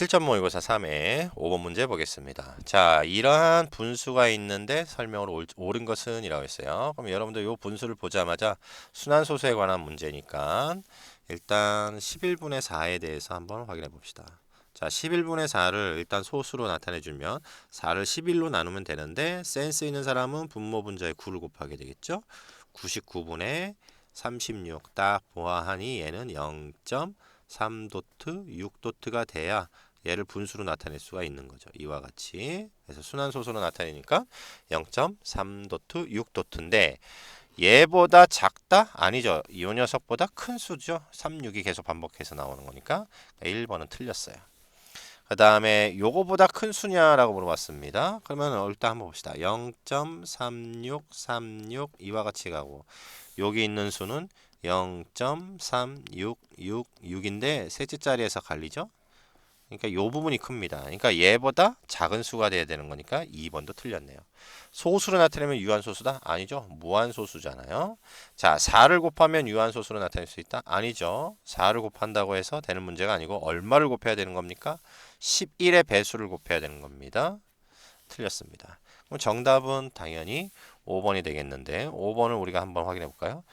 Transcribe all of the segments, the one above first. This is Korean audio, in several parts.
7점 모의고사 3회 5번 문제 보겠습니다. 자, 이러한 분수가 있는데 설명으로 옳- 옳은 것은 이라고 했어요. 그럼 여러분들 이 분수를 보자마자 순환소수에 관한 문제니까 일단 11분의 4에 대해서 한번 확인해 봅시다. 자, 11분의 4를 일단 소수로 나타내 주면 4를 11로 나누면 되는데 센스 있는 사람은 분모 분자에 9를 곱하게 되겠죠? 99분의 36 딱 보아하니 얘는 0.3도트 6도트가 돼야 얘를 분수로 나타낼 수가 있는 거죠. 이와 같이. 그래서 순환소수로 나타내니까 0.3도트 6도트인데 얘보다 작다? 아니죠. 이 녀석보다 큰 수죠. 3, 6이 계속 반복해서 나오는 거니까 1번은 틀렸어요. 그 다음에 요거보다 큰 수냐라고 물어봤습니다. 그러면 일단 한번 봅시다. 0.3636 이와 같이 가고 여기 있는 수는 0.3666인데 셋째 자리에서 갈리죠. 그러니까 요 부분이 큽니다. 그러니까 얘보다 작은 수가 돼야 되는 거니까 2번도 틀렸네요. 소수로 나타내면 유한소수다? 아니죠. 무한소수잖아요. 자, 4를 곱하면 유한소수로 나타낼 수 있다? 아니죠. 4를 곱한다고 해서 되는 문제가 아니고 얼마를 곱해야 되는 겁니까? 11의 배수를 곱해야 되는 겁니다. 틀렸습니다. 그럼 정답은 당연히 5번이 되겠는데 5번을 우리가 한번 확인해 볼까요?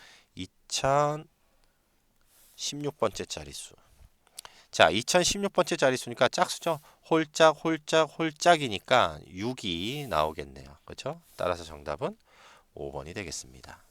2016번째 자릿수. 자, 2016번째 자릿수니까 짝수죠. 홀짝, 홀짝, 홀짝이니까 6이 나오겠네요. 그렇죠? 따라서 정답은 5번이 되겠습니다.